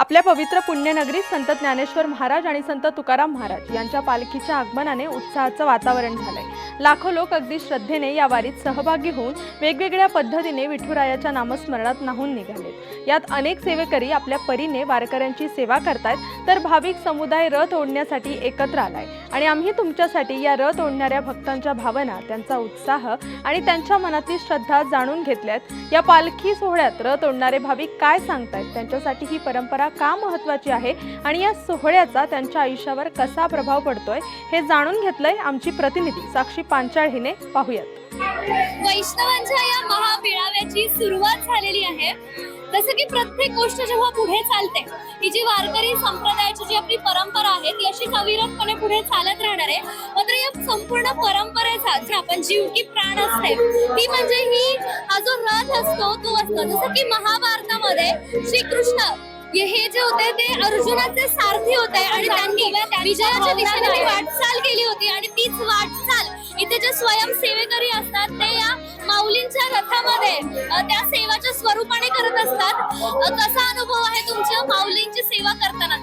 आपल्या पवित्र पुण्यनगरीत संत ज्ञानेश्वर महाराज आणि संत तुकाराम महाराज यांच्या पालखीच्या आगमनाने उत्साहाचं वातावरण झालंय. लाखो लोक अगदी श्रद्धेने या वारीत सहभागी होऊन वेगवेगळ्या पद्धतीने विठुरायाच्या नामस्मरणात नाहून निघाले यात अनेक सेवेकरी आपल्या परीने वारकऱ्यांची सेवा करतायत तर भाविक समुदाय रथ ओढण्यासाठी एकत्र आलाय. आणि आम्ही तुमच्यासाठी या रथ ओढणाऱ्या भक्तांच्या भावना त्यांचा उत्साह आणि त्यांच्या मनातील श्रद्धा जाणून घेतल्यात. या पालखी सोहळ्यात रथ ओढणारे भाविक काय सांगतायत? त्यांच्यासाठी ही परंपरा का महत्वाची आहे? आणि या सोहळ्याचा त्यांच्या आयुष्यावर कसा प्रभाव पडतोय? हे जाणून घेतलंय आमची प्रतिनिधी साक्षी पांचाळ हिने पाहूयात. वैष्णवांच्या या महामेळाव्याची सुरुवात झालेली आहे. जसं की प्रत्येक गोष्ट जेव्हा पुढे चालते ही जी वारकरी संप्रदायाची जी आपली परंपरा आहे ती अशीच अविरतपणे पुढे चालत राहणार आहे. मात्र या संपूर्ण परंपरेचा जे आपण जीव की प्राण असते ती म्हणजे ही हा जो रथ असतो तो असतो. जसं की महाभारतामध्ये श्रीकृष्ण हे हे जे होते ते अर्जुनाचे सारथी होते आणि त्यांनी विजयाच्या दिशेने वाटचाल केली होती आणि तीच वाटचाल जे स्वयंसेवेकरी असतात ते या माऊलींच्या रथामध्ये त्या सेवाच्या स्वरूपाने करत असतात. कसा अनुभव आहे तुमच्या माऊलींची सेवा करताना?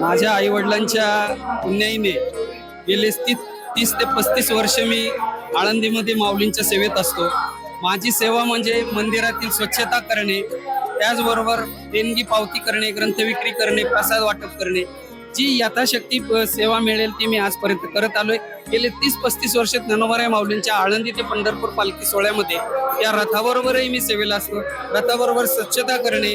माझ्या आई वडिलांच्या पुण्याईने गेले तीस ते पस्तीस वर्ष मी आळंदीमध्ये माऊलींच्या सेवेत असतो. माझी सेवा म्हणजे मंदिरातील स्वच्छता करणे त्याचबरोबर देणगी पावती करणे ग्रंथविक्री करणे प्रसाद वाटप करणे. जी यथाशक्ती सेवा मिळेल ती मी आजपर्यंत करत आलोय. गेले तीस पस्तीस वर्ष ज्ञानोबराय माऊलींच्या आळंदी ते पंढरपूर पालखी सोहळ्यामध्ये या रथाबरोबरही मी सेवेला असतो. रथाबरोबर स्वच्छता करणे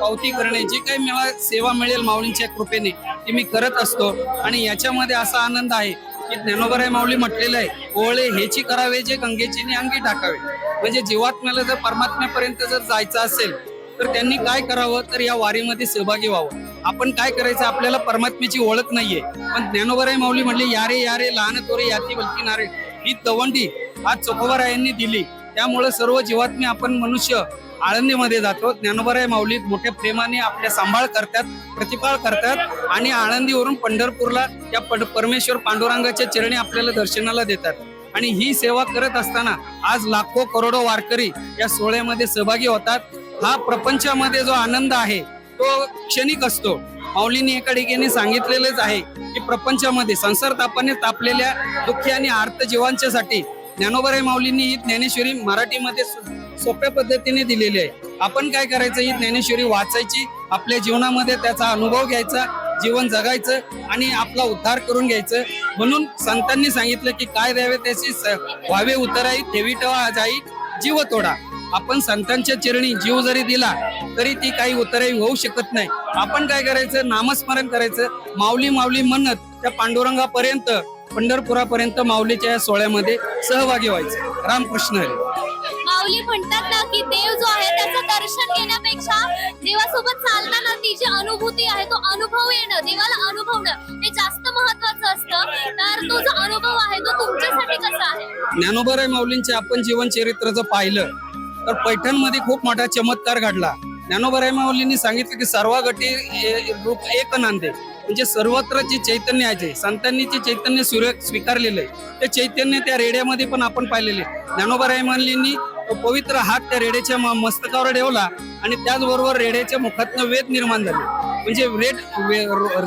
पावती करणे जे काही मला सेवा मिळेल माऊलींच्या कृपेने ती मी करत असतो. आणि याच्यामध्ये असा आनंद आहे की ज्ञानोबराय माऊली म्हटलेलं आहे ओळे हेची करावे जे गंगेची अंगी टाकावे. म्हणजे जीवात्म्याला जर परमात्म्यापर्यंत जर जायचं असेल तर त्यांनी काय करावं? तर या वारीमध्ये सहभागी व्हावं. आपण काय करायचं? आपल्याला परमात्म्याची ओळख नाहीये. पण ज्ञानोबराय माऊली म्हणले यारे यारे लहान तोरे याती बलकी नारे ही तवंडी आज चोखोबारायांनी दिली. त्यामुळे सर्व जीवात्मी आपण मनुष्य आळंदीमध्ये जातो. ज्ञानोबराय माऊली मोठ्या प्रेमाने आपल्या सांभाळ करतात प्रतिपाळ करतात आणि आळंदीवरून पंढरपूरला या परमेश्वर पांडुरंगाच्या चरणी आपल्याला दर्शनाला देतात. आणि ही सेवा करत असताना आज लाखो करोडो वारकरी या सोहळ्यामध्ये सहभागी होतात. हा प्रपंचामध्ये जो आनंद आहे तो क्षणिक असतो. माऊलीने एका ठिकाणी सांगितलेलेच आहे की प्रपंचामध्ये संसार तापाने तापलेल्या दुःखी आणि आर्त जीवांच्यासाठी ज्ञानोबराय माऊलींनी ही ज्ञानेश्वरी मराठीमध्ये सोप्या पद्धतीने दिलेली आहे. आपण काय करायचं? ही ज्ञानेश्वरी वाचायची आपल्या जीवनामध्ये त्याचा अनुभव घ्यायचा जीवन जगायचं आणि आपला उद्धार करून घ्यायचं. म्हणून संतांनी सांगितलं की काय द्यावे त्याची स- व्हावे उतराई ठेवी ठेवा जाई जीव तोडा. आपण संतांच्या चरणी जीव जरी दिला तरी ती काही उतराई होऊ शकत नाही. आपण काय करायचं? नामस्मरण करायचं. माऊली माऊली म्हणत त्या पांडुरंगापर्यंत पंढरपुरापर्यंत माऊलीच्या या सोहळ्यामध्ये सहभागी व्हायचं. रामकृष्ण माऊली म्हणतात ना की देव जो आहे त्याचं दर्शन घेण्यापेक्षा देवासोबत चालताना ती जी अनुभूती आहे तो अनुभव येणं देवाला अनुभवणं हे जास्त महत्वाचं असतं. तर तो जो अनुभव आहे तो तुमच्यासाठी कसा आहे? ज्ञानोबराय माऊलींचे आपण जीवन चरित्र जर पाहिलं तर पैठणमध्ये खूप मोठा चमत्कार घडला. ज्ञानोबराय माऊलींनी सांगितलं की सर्व गटी रूप एक नांदे. म्हणजे सर्वत्र जे चैतन्य आहे संतांनी जे चैतन्य सूर्य स्वीकारलेलं आहे ते चैतन्य त्या रेड्यामध्ये पण आपण पाहिलेले ज्ञानोबराय माऊलींनी तो पवित्र हात त्या रेड्याच्या मस्तकावर ठेवला आणि त्याचबरोबर रेड्याच्या मुखातनं वेद निर्माण झाले. म्हणजे रेड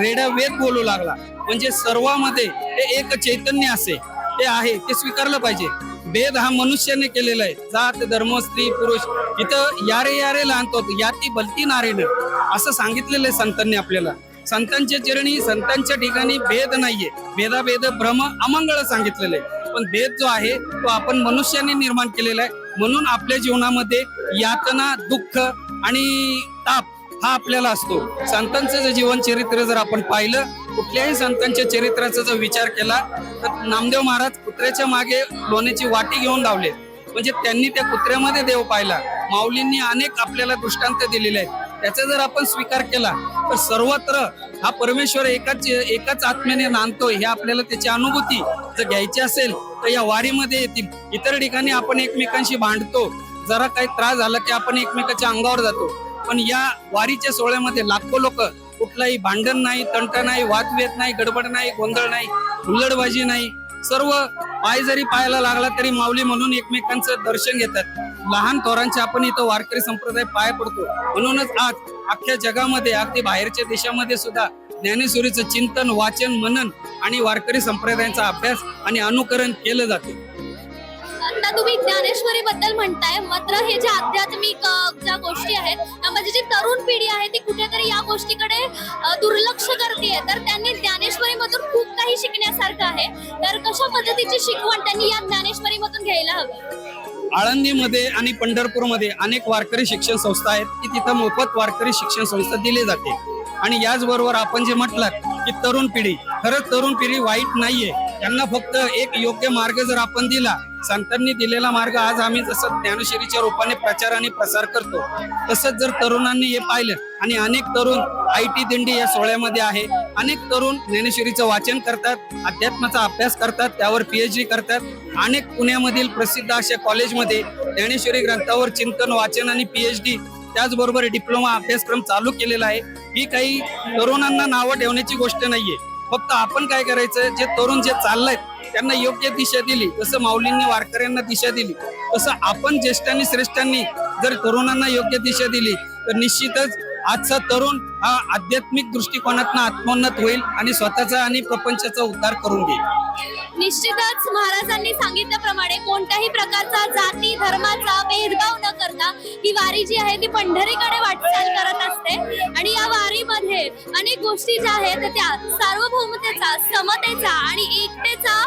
रेड्या वेद बोलू लागला. म्हणजे सर्वामध्ये ते एक चैतन्य असे ते आहे ते स्वीकारलं पाहिजे. भेद हा मनुष्याने केलेला आहे. जात धर्म स्त्री पुरुष इथं यारे यारे लहानतो याती भलती नारेनं. असं सांगितलेलं आहे संतांनी आपल्याला. संतांच्या चरणी संतांच्या ठिकाणी भेद नाहीये. भेदाभेद भ्रम अमंगळ सांगितलेलं आहे. पण भेद जो आहे तो आपण मनुष्याने निर्माण केलेला आहे. म्हणून आपल्या जीवनामध्ये यातना दुःख आणि ताप हा आपल्याला असतो. संतांचं जे जीवन चरित्र जर आपण पाहिलं कुठल्याही संतांच्या चरित्राचा जर विचार केला तर नामदेव महाराज कुत्र्याच्या मागे लोण्याची वाटी घेऊन धावले. म्हणजे त्यांनी त्या कुत्र्यामध्ये देव पाहिला. माऊलींनी अनेक आपल्याला दृष्टांत दिलेले आहेत. त्याचा जर आपण स्वीकार केला तर सर्वत्र हा परमेश्वर एकाच एकाच आत्म्याने नांदतो हे आपल्याला त्याची अनुभूती जर घ्यायची असेल तर या वारीमध्ये येतील. इतर ठिकाणी आपण एकमेकांशी भांडतो. जरा काही त्रास झाला की आपण एकमेकाच्या अंगावर जातो. पण या वारीच्या सोहळ्यामध्ये लाखो लोक कुठलाही भांडण नाही तंट नाही वादवेत नाही गडबड नाही गोंधळ नाही हुल्लडबाजी नाही. सर्व पाय जरी पायाला लागला तरी माऊली म्हणून एकमेकांचं दर्शन घेतात. लहान थोरांचे आपण इथं वारकरी संप्रदाय पाय पडतो. म्हणूनच आज अख्ख्या जगामध्ये अगदी बाहेरच्या देशामध्ये सुद्धा ज्ञानेश्वरीचं चिंतन वाचन मनन आणि वारकरी संप्रदायांचा अभ्यास आणि अनुकरण केलं जाते. आता तुम्ही ज्ञानेश्वरी बद्दल म्हणताय मात्र हे जे आध्यात्मिक ज्या गोष्टी आहेत तरुण पिढी आहे ती कुठेतरी या गोष्टीकडे दुर्लक्ष करते. तर त्यांनी ज्ञानेश्वरी मधून खूप काही शिकण्यासारखं आहे. तर कशा पद्धतीची शिकवण त्यांनी या ज्ञानेश्वरी मधून घ्यायला हवी? आळंदीमध्ये आणि पंढरपूरमध्ये अनेक वारकरी शिक्षण संस्था आहेत की तिथं मोफत वारकरी शिक्षण संस्था दिली जाते. आणि याचबरोबर आपण जे म्हटलं की तरुण पिढी खरंच तरुण पिढी वाईट नाहीये. त्यांना फक्त एक योग्य मार्ग जर आपण दिला संतांनी दिलेला मार्ग आज आम्ही जसं ज्ञानशरीच्या रूपाने प्रचार आणि प्रसार करतो तसंच जर तरुणांनी हे पाहिलं आणि अनेक तरुण आय टी दिंडी या सोहळ्यामध्ये आहे अनेक तरुण ज्ञानेश्वरीचं वाचन करतात अध्यात्माचा अभ्यास करतात त्यावर पीएचडी करतात अनेक पुण्यामधील प्रसिद्ध अशा कॉलेजमध्ये ज्ञानेश्वरी ग्रंथावर चिंतन वाचन आणि पीएचडी त्याचबरोबर डिप्लोमा अभ्यासक्रम चालू केलेला आहे. ही काही तरुणांना नावं ठेवण्याची गोष्ट नाहीये. फक्त आपण काय करायचं जे तरुण जे चाललंय त्यांना योग्य दिशा दिली जसं माऊलींनी वारकऱ्यांना दिशा दिली तसं आपण ज्येष्ठांनी श्रेष्ठांनी जर तरुणांना योग्य दिशा दिली तर निश्चितच आजचा तरुण हा आध्यात्मिक दृष्टिकोनातनं आत्मोन्नत होईल आणि स्वतःचा आणि प्रपंचाचा उद्धार करून घेईल. निश्चितच महाराजांनी सांगितल्याप्रमाणे कोणत्याही प्रकारचा जाती धर्माचा भेदभाव न करता ही वारी जी आहे ती पंढरीकडे वाटचाल करत असते. आणि या वारीमध्ये अनेक गोष्टी ज्या आहेत त्या सार्वभौमतेचा समतेचा आणि एकतेचा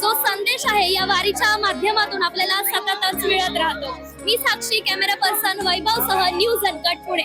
जो संदेश आहे या वारीच्या माध्यमातून आपल्याला सततच मिळत राहतो. मी साक्षी कॅमेरा पर्सन वैभव सह न्यूज अनकट पुणे.